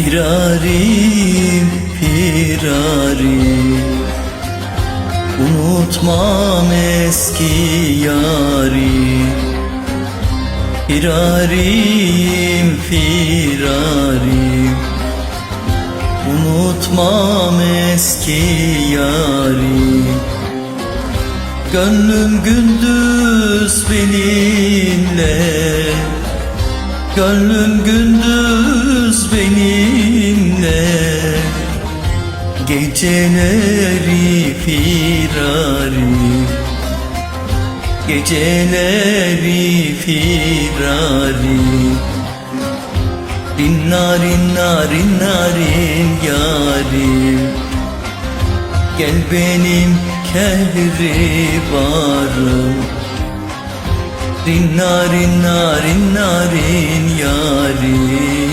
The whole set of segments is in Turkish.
Firarim, firarim Unutmam eski yari Firarim, firarim Unutmam eski yari Gönlüm gündüz benimle Gönlüm gündüz benimle. Geceleri firari. Geceleri firari. Rinnarin narin narin yarim. Gel benim kehribarım Rinna rinna rinna rin yarim.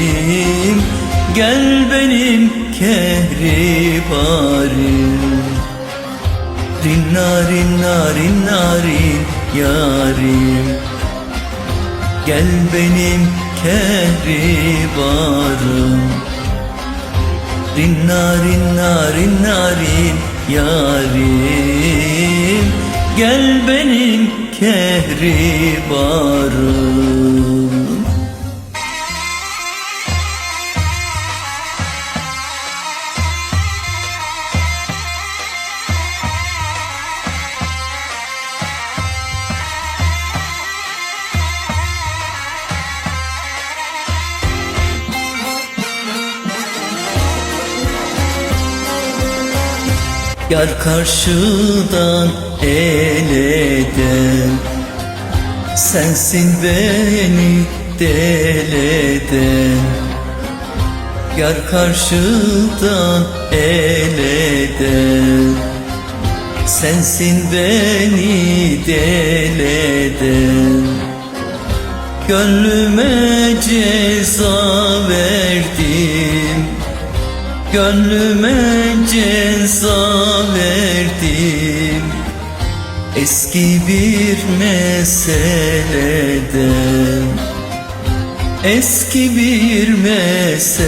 Gel benim kehribarim. Rinna rinna rinna rin yarim. Gel benim kehribarım Rinna rinna rinna rin yarim Gel benim kehribarım Yar karşıdan el eden Sensin beni deleden Yar karşıdan el eden Sensin beni deleden Gönlüme ceza verdim Gönlüme ceza verdim. Eski bir meseleden Eski bir meseleden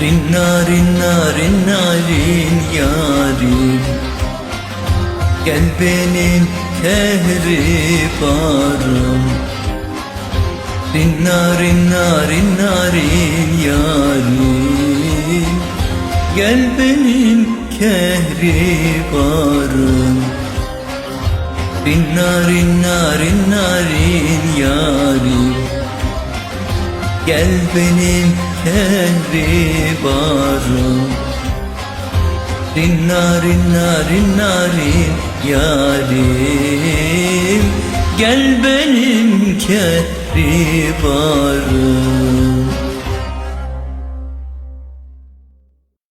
Rinna rinna rinna rin yarim. Gel benim kehribarım Rinna rinna rinna rin yarim Gel benim kehribarım. Rinna rinna rinna rin yarim Gel benim kehribarım. Rinna rinna rinna rin yarim Gel benim kehribarım.